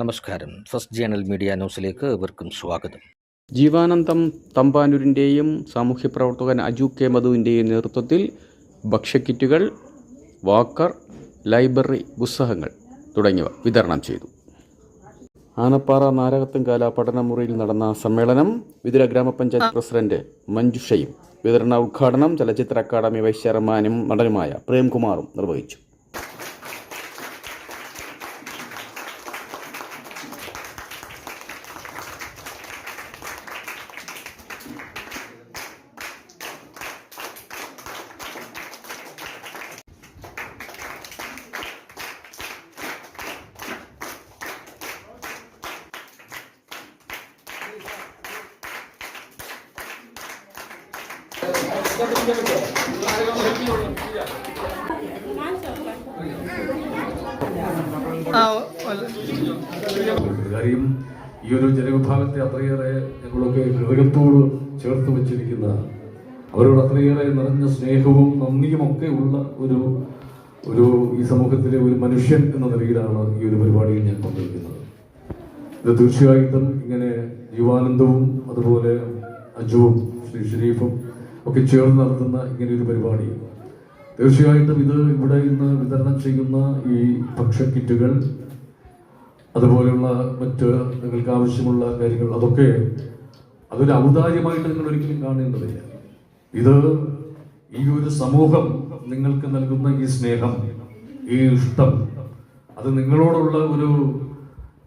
നമസ്കാരം. First journal media ന്യൂസിലേക്ക് ഏവർക്കും സ്വാഗതം. ജീവാനന്ദം തമ്പാനൂരിന്റെയും സാമൂഹ്യ പ്രവർത്തകൻ അജു കെ മധുവിന്റെയും നേതൃത്വത്തിൽ ഭക്ഷ്യക്കിറ്റുകൾ വാക്കർ ലൈബ്രറി പുസ്തകങ്ങൾ തുടങ്ങിയവ വിതരണം ചെയ്തു. ആനപ്പാറ നാരകത്തുംകാല പഠനമുറിയിൽ നടന്ന സമ്മേളനം വിതുര ഗ്രാമപഞ്ചായത്ത് പ്രസിഡന്റ് മഞ്ജുഷയും വിതരണ ഉദ്ഘാടനം ചലച്ചിത്ര അക്കാദമി വൈസ് ചെയർമാനും നടനുമായ പ്രേംകുമാറും നിർവഹിച്ചു. കാര്യം ഈ ഒരു ജനവിഭാഗത്തെ അത്രയേറെ ഞങ്ങളൊക്കെ ഹൃദയത്തോട് ചേർത്ത് വച്ചിരിക്കുന്ന അവരോട് അത്രയേറെ നിറഞ്ഞ സ്നേഹവും നന്ദിയും ഒക്കെ ഉള്ള ഒരു ഒരു ഈ സമൂഹത്തിലെ ഒരു മനുഷ്യൻ എന്ന നിലയിലാണ് ഈ ഒരു പരിപാടിയിൽ ഞാൻ പങ്കെടുക്കുന്നത്. ഇത് തീർച്ചയായിട്ടും ഇങ്ങനെ ജീവാനന്ദവും അതുപോലെ അജുവും ശ്രീ ഷരീഫും ഒക്കെ ചേർന്ന് നടത്തുന്ന ഇങ്ങനെ ഒരു പരിപാടി. തീർച്ചയായിട്ടും ഇത് ഇവിടെ ഇന്ന് വിതരണം ചെയ്യുന്ന ഈ ഭക്ഷ്യക്കിറ്റുകൾ അതുപോലെയുള്ള മറ്റ് നിങ്ങൾക്ക് ആവശ്യമുള്ള കാര്യങ്ങൾ അതൊക്കെ അതൊരു ഔദാര്യമായിട്ട് നിങ്ങൾ ഒരിക്കലും കാണേണ്ടതില്ല. ഇത് ഈ ഒരു സമൂഹം നിങ്ങൾക്ക് നൽകുന്ന ഈ സ്നേഹം ഈ ഇഷ്ടം അത് നിങ്ങളോടുള്ള ഒരു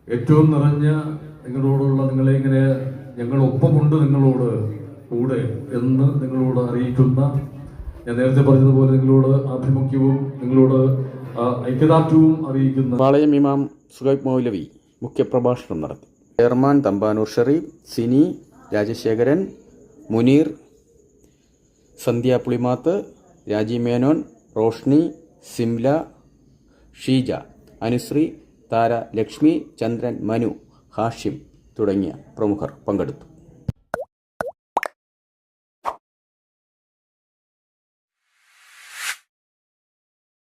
ഏറ്റവും നിറഞ്ഞ നിങ്ങളോടുള്ള നിങ്ങളെ ഇങ്ങനെ ഞങ്ങളൊപ്പമുണ്ട് നിങ്ങളോട് കൂടെ എന്ന് നിങ്ങളോട് അറിയിക്കുന്ന ഞാൻ നേരത്തെ പറഞ്ഞതുപോലെ നിങ്ങളോട് ആഭിമുഖ്യവും നിങ്ങളോട് ഐക്യദാർഢ്യവും അറിയിക്കുന്ന പാളയം ഇമാം സുഹൈബ് മൗലവി മുഖ്യപ്രഭാഷണം നടത്തി. ചെയർമാൻ തമ്പാനൂർ ഷെറീഫ് സിനി രാജശേഖരൻ മുനീർ സന്ധ്യ പുളിമാത്ത് രാജി മേനോൻ റോഷ്നി സിംല ഷീജ അനുശ്രീ താര ലക്ഷ്മി ചന്ദ്രൻ മനു ഹാഷിം തുടങ്ങിയ പ്രമുഖർ പങ്കെടുത്തു.